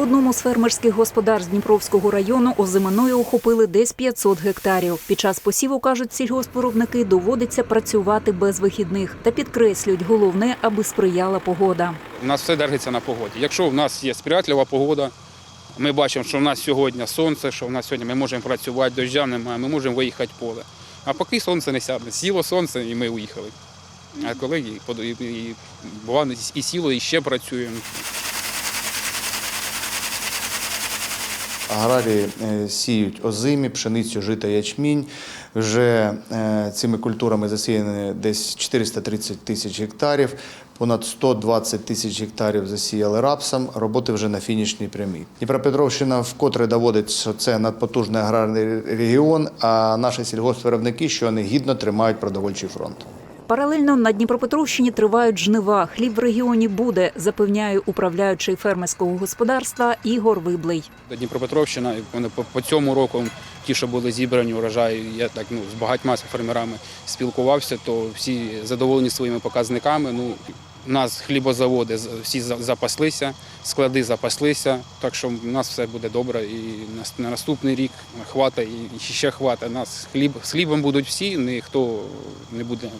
одному з фермерських господарств Дніпровського району озиминою охопили десь 500 гектарів. Під час посіву, кажуть сільгоспвиробники, доводиться працювати без вихідних та підкреслюють головне, аби сприяла погода. У нас все держиться на погоді. Якщо в нас є сприятлива погода, ми бачимо, що в нас сьогодні сонце, що в нас сьогодні ми можемо працювати, доща немає, ми можемо виїхати в поле. А поки сонце не сяде, сіло сонце і ми уїхали. А коли і, і, і, і сіло, і ще працюємо. Аграрії е, сіють озимі, пшеницю, жита, ячмінь. Вже е, цими культурами засіяно десь 430 тисяч гектарів, понад 120 тисяч гектарів засіяли рапсом. Роботи вже на фінішній прямій. Дніпропетровщина вкотре доводить, що це надпотужний аграрний регіон, а наші сільгоспвиробники, що вони гідно тримають продовольчий фронт. Паралельно на Дніпропетровщині тривають жнива. Хліб в регіоні буде, запевняє управляючий фермерського господарства Ігор Виблий. Дніпропетровщина, вони по, цьому року, ті, що були зібрані урожаї, я так ну, з багатьма фермерами спілкувався, то всі задоволені своїми показниками. Ну, у нас хлібозаводи всі за- запаслися, склади запаслися, так що у нас все буде добре. І на наступний рік хвата і ще хвата. Нас хліб, з хлібом будуть всі, ніхто не буде.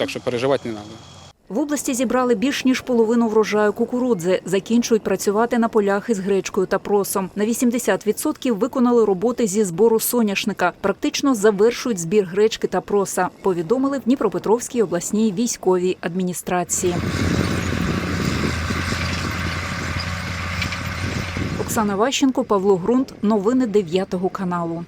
Так що переживати не треба. В області зібрали більш ніж половину врожаю кукурудзи. Закінчують працювати на полях із гречкою та просом. На 80% виконали роботи зі збору соняшника. Практично завершують збір гречки та проса. Повідомили в Дніпропетровській обласній військовій адміністрації. Оксана Ващенко, Павло Грунт. Новини 9 каналу.